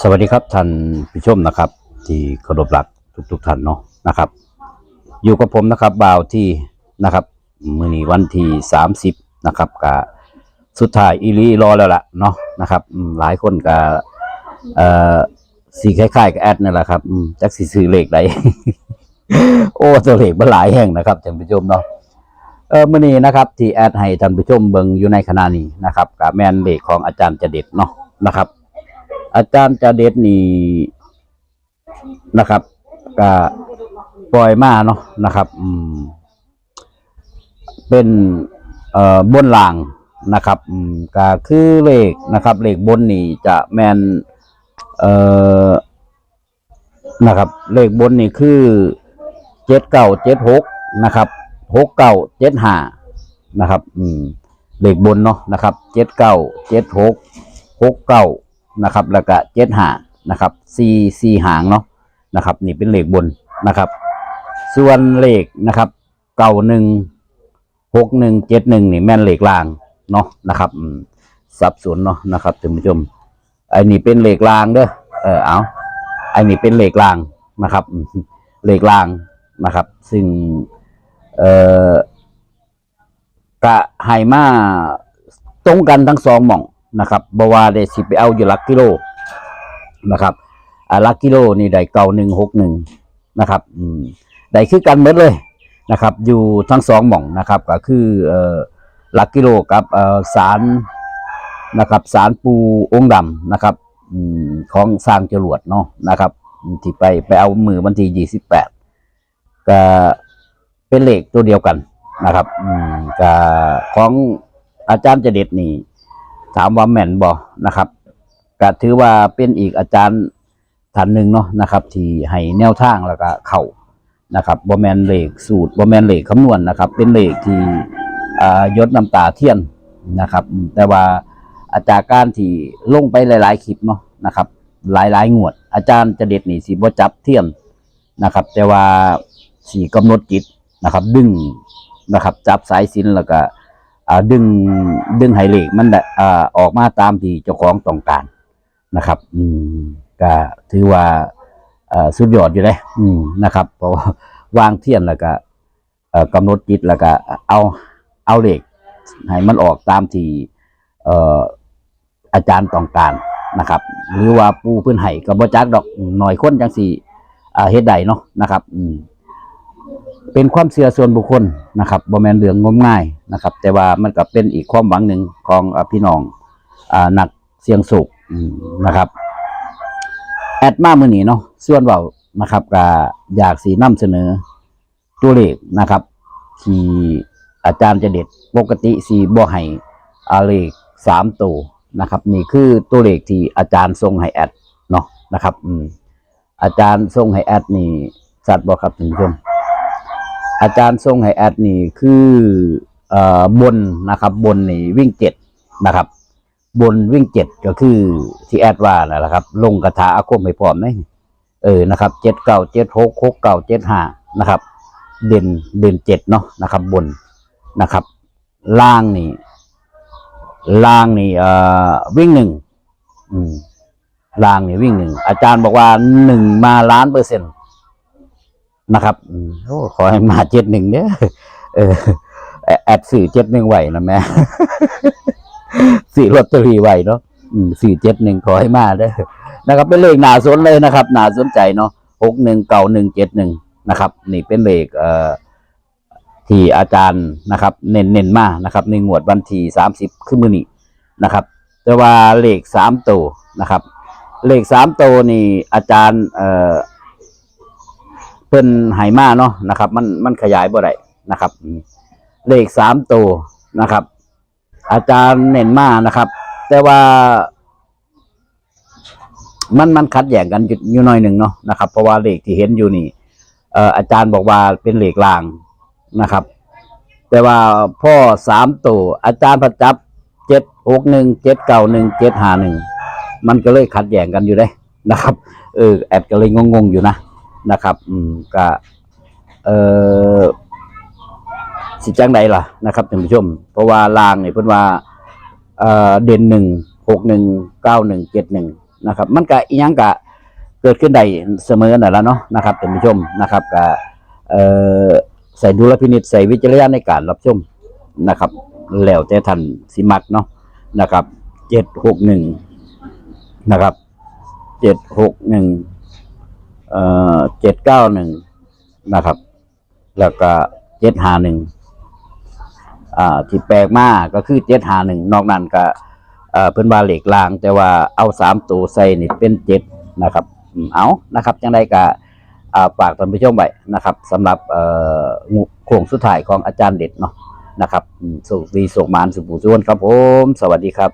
สวัสดีครับท่านผู้ชมนะครับ ที่เคารพรักทุกๆท่านเนาะนะครับ อยู่กับผมนะครับบ่าวที่นะครับมื้อนี้วันที่30นะครับก็สุดท้ายอีลีรอแล้วล่ะเนาะนะครับหลายคนก็เอ่อสีคล้ายๆกับแอดนั่นแหละครับจักสิซื้อเลขใดโอ้ตัวเลขมันหลายแห่งนะครับท่านผู้ชมเนาะเออมื้อนี้นะครับ ที่แอดให้ท่านผู้ชมเบิ่งอยู่ในขณะนี้นะครับกับแม่นเลขของอาจารย์จเด็ดเนาะนะครับ อาจารย์จะเด็ดนี่นะครับก็ปล่อยมาเนาะนะครับ อืม เป็นเอ่อบนล่างนะครับ อืมก็คือเลขนะครับ เลขบนนี่จะแมนเอ่อนะครับ เลขบนนี่คือเจ็ดเก้าเจ็ดหกนะครับหกเก้าเจ็ดห้านะครับ อืมเลขบนเนาะนะครับเจ็ดเก้าเจ็ดหกหกเก้า นะครับ แล้วก็เจ็ดหานะครับสี่สี่หางเนาะนะครับ นี่เป็นเลขบนนะครับ ส่วนเลขนะครับ เก้าหนึ่งหกหนึ่งเจ็ดหนึ่งนี่แม่นเลขล่างเนาะนะครับสับสนเนาะนะครับท่านผู้ชมไอ้นี่เป็นเลขล่างเด้อเออเอาไอ้นี่เป็นเลขล่างนะครับอืมเลขล่างนะครับ ซึ่งเอ่อกะให้มาตรงกันทั้งสองหม่อง นะครับบว่าได้สิไปเอาอยู่หลักกิโลนะครับอ่าหลักกิโลนี่ได้เก่าหนึ่งหกหนึ่งนะครับได้คือกันหมดเลยนะครับ อยู่ทั้งสองหม่องนะครับ ก็คือเออหลักกิโลกับเออสารนะครับสารปูองค์ดำนะครับอของสร้างจรวดเนาะนะครับที่ไปไปเอามือวันที่ยี่สิบแปดก็เป็นเหลขตัวเดียวกันนะครับอืมกับของอาจารย์เจเด็ดนี่ ถามว่าแม่นบ่นะครับก็ถือว่าเป็นอีกอาจารย์ท่านหนึ่งเนาะนะครับ ที่ให้แนวทางแล้วก็เข้านะครับบ่แมนเลขสูตรบ่แมนเลขคำนวณนะครับ เป็นเลขที่อ่ายดน้ำตาเทียนนะครับ แต่ว่าอาจารย์การที่ลงไปหลาย ๆ คลิปเนาะนะครับ หลายๆงวด อาจารย์เจเด็ดนี่สิบ่จับเทียนนะครับ แต่ว่าสีกำหนดจิตนะครับ ดึงนะครับ จับสายสินแล้วก็ ดึงดึงไหเหล็กมันอ่าออกมาตามที่เจ้าของต้องการนะครับ อืมก็ถือว่าอสุดยอดอยู่เลยอืมนะครับเพราะว่าวางเทียนแล้วก็กำหนดจิตแล้วก็เอาเอาเหล็กให้มันออกตามที่เออาจารย์ต้องการนะครับ หรือว่าปูพื้นไห้ก็บ่จักดอกหน่อยคนจังสี่เฮ็ดใดเนาะนะครับ อืม เป็นความเชื่อส่วนบุคคลนะครับบ่แมนเรื่องงมง่ายนะครับ แต่ว่ามันก็เป็นอีกความหวังหนึ่งของพี่น้องอ่านักเสียงสุขนะครับ แอดมามื้อนี้เนาะส่วนเว้านะครับก็อยากสีนำเสนอตัวเลขนะครับที่อาจารย์จะเด็ดปกติสีบ่ให้อาเลขสามตัวนะครับ นี่คือตัวเลขที่อาจารย์ทรงให้แอดเนาะนะครับ อืมอาจารย์ทรงให้แอดนี่สัตว์บ่ครับท่านผู้ชม อาจารย์ทรงให้แอดนี่คืออบนนะครับบนนี่วิ่งเจ็ดนะครับ บนวิ่งเจ็ดก็คือที่แอดว่านั่นแหละครับ ลงกระถาอาคมให้พร้อมไหมเออนะครับเจ็ดเก้าเจ็ดหกหกเก้าเจ็ดห้านะครับ เด่นเด่นเจ็ดเนาะนะครับ บนนะครับ ล่างนี่ ล่างนี่เอ่อวิ่งหนึ่งอืมล่างนี่วิ่งหนึ่งอาจารย์บอกว่าหนึ่งมาล้านเปอร์เซ็นต์ นะครับอืมโอ้ขอให้มาเจ็ดหนึ่งเนี่ยเออแอแอดสื่อเจ็ดหนึ่งไหวนะแม่สื่ลอตเตอรี่ไหวเนาะสื่เจ็ดหนึ่งขอให้มาเด้นะครับ เป็นเลขหนาสนเลยนะครับหนาสนใจเนาะหกหนึ่งเก้าหนึ่งเจ็ดหนึ่งนะครับ นี่เป็นเลขเอ่อที่อาจารย์นะครับ เน้นเน้นมานะครับในงวดวันที่สามสิบขึ้นมือนี้นะครับ แต่ว่าเลขสามตัวนะครับ เลขสามตัวนี่อาจารย์เอ่อ เพิ่นไหมาเนาะนะครับ มันมันขยายบ่ได้นะครับ เลขสามตัวนะครับ อาจารย์เน้นมานะครับ แต่ว่า มันมันขัดแย้งกันอยู่หน่อยหนึ่งเนาะนะครับ เพราะว่าเลขที่เห็นอยู่นี่เอ่ออาจารย์บอกว่าเป็นเลขลางนะครับ แต่ว่าพ่อสามตัวอาจารย์ประจับเจ็ดหกหนึ่งเจ็ดเก้าหนึ่งเจ็ดห้าหนึ่งมันก็เลยขัดแย้งกันอยู่เลยนะครับ เออแอดก็เลยงงๆอยู่นะ นะครับ อืมก็เออสิจังใดล่ะนะครับท่านผู้ชม เพราะว่าลางเนี่ยเพิ่นว่าเอ่อเด่นหนึ่งหกหนึ่งเก้าหนึ่งเจ็ดหนึ่งนะครับ มันก็อีหยังก็เกิดขึ้นได้เสมอนั่นแหละเนาะนะครับท่านผู้ชมนะครับก็เอ่อใส่ดุลพินิจใส่วิจารณญาณในการรับชมนะครับ แล้วแต่ท่านสิมักเนาะนะครับเจ็ดหกหนึ่งนะครับเจ็ดหกหนึ่ง เอ่อเจ็ดเก้าหนึ่งนะครับ แล้วก็เจ็ดหาหนึ่งอ่าที่แปลกมากก็คือเจ็ดหาหนึ่งนอกนั้นก็เอ่อเพิ่นว่าเหล็กลาง แต่ว่าเอาสามตัวใส่นี่เป็นเจ็ดนะครับเอานะครับจังไดก็อ่าฝากท่านผู้ชมไว้นะครับสำหรับงูโค้งสุดท้ายของอาจารย์เด็ดเนาะนะครับสุขดีสุขมานสุขผู้ชวนครับผม สวัสดีครับ